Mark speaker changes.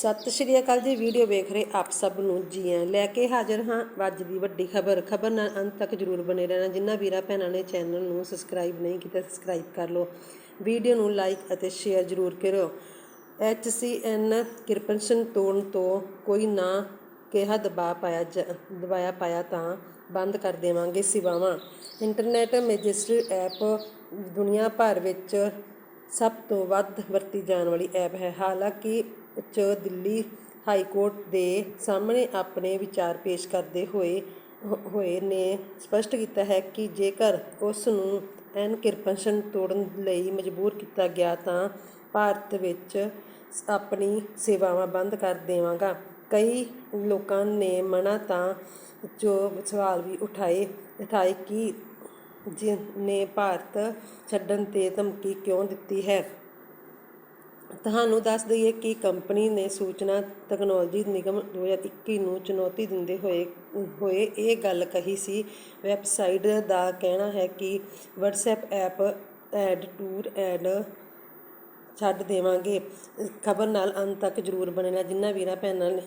Speaker 1: ਸਤਿ ਸ਼੍ਰੀ ਅਕਾਲ ਜੀ, ਵੀਡੀਓ ਵੇਖ ਰਹੇ ਆਪ ਸਭ ਨੂੰ ਜੀ ਆਇਆਂ ਲੈ ਕੇ ਹਾਜ਼ਰ ਹਾਂ ਅੱਜ ਦੀ ਵੱਡੀ ਖਬਰ। ਖਬਰ ਨਾਲ ਅੰਤ ਤੱਕ ਜਰੂਰ ਬਨੇ ਰਹਿਣਾ। ਜਿੰਨਾ ਵੀਰਾ ਭੈਣਾਂ ਨੇ ਚੈਨਲ ਨੂੰ ਸਬਸਕ੍ਰਾਈਬ ਨਹੀਂ ਕੀਤਾ ਸਬਸਕ੍ਰਾਈਬ ਕਰ ਲਓ। ਵੀਡੀਓ ਨੂੰ ਲਾਈਕ ਅਤੇ ਸ਼ੇਅਰ ਜਰੂਰ ਕਰਿਓ। ਐਨ ਕਿਰਪਨਸ਼ਨ ਤੋੜਨ ਤੋਂ ਕੋਈ ਨਾ ਕਿਹਾ ਦਬਾ ਪਾਇਆ ਜ- ਦਬਾਇਆ ਪਾਇਆ ਤਾਂ ਬੰਦ ਕਰ ਦੇਵਾਂਗੇ ਸੇਵਾਵਾਂ। ਇੰਟਰਨੈਟ ਮੈਜਿਸਟਰੀ ਐਪ ਦੁਨੀਆ ਭਰ ਵਿੱਚ ਸਭ ਤੋਂ ਵੱਧ ਵਰਤੀ ਜਾਣ ਵਾਲੀ ਐਪ ਹੈ। ਹਾਲਾਂਕਿ ਚ ਦਿੱਲੀ ਹਾਈ ਕੋਰਟ ਦੇ ਸਾਹਮਣੇ ਆਪਣੇ ਵਿਚਾਰ ਪੇਸ਼ ਕਰਦੇ ਹੋਏ ਹੋਏ ਨੇ ਸਪਸ਼ਟ ਕੀਤਾ ਹੈ ਕਿ ਜੇਕਰ ਉਸ ਨੂੰ ਐਨਕ੍ਰਿਪਸ਼ਨ ਤੋੜਨ ਲਈ ਮਜਬੂਰ ਕੀਤਾ ਗਿਆ ਤਾਂ ਭਾਰਤ ਵਿੱਚ ਆਪਣੀ ਸੇਵਾਵਾਂ ਬੰਦ ਕਰ ਦੇਵਾਂਗਾ। ਕਈ ਲੋਕਾਂ ਨੇ ਮਨਾ ਤਾਂ ਜੋ ਸਵਾਲ ਵੀ ਉਠਾਏ ਉਠਾਏ ਕਿ ਜਿਸ ਨੇ ਭਾਰਤ ਛੱਡਣ ਤੇ ਧਮਕੀ ਕਿਉਂ ਦਿੱਤੀ ਹੈ? ਤੁਹਾਨੂੰ ਦੱਸ ਦਈਏ ਕਿ ਕੰਪਨੀ ਨੇ ਸੂਚਨਾ ਤਕਨਾਲੋਜੀ ਨਿਗਮ 2021 ਨੂੰ ਚੁਣੌਤੀ ਦਿੰਦੇ ਹੋਏ ਹੋਏ ਇਹ ਗੱਲ ਕਹੀ ਸੀ। ਵੈਬਸਾਈਟ ਦਾ ਕਹਿਣਾ ਹੈ ਕਿ WhatsApp ਐਪ ਐਡ ਟੂਰ ਐਡ ਛੱਡ ਦੇਵਾਂਗੇ। ਖਬਰ ਨਾਲ ਅੰਤ ਤੱਕ ਜਰੂਰ ਬਣੇ ਬਣਨਾ, ਜਿੰਨਾ ਵੀਰਾਂ, ਭੈਣਾਂ ਨੇ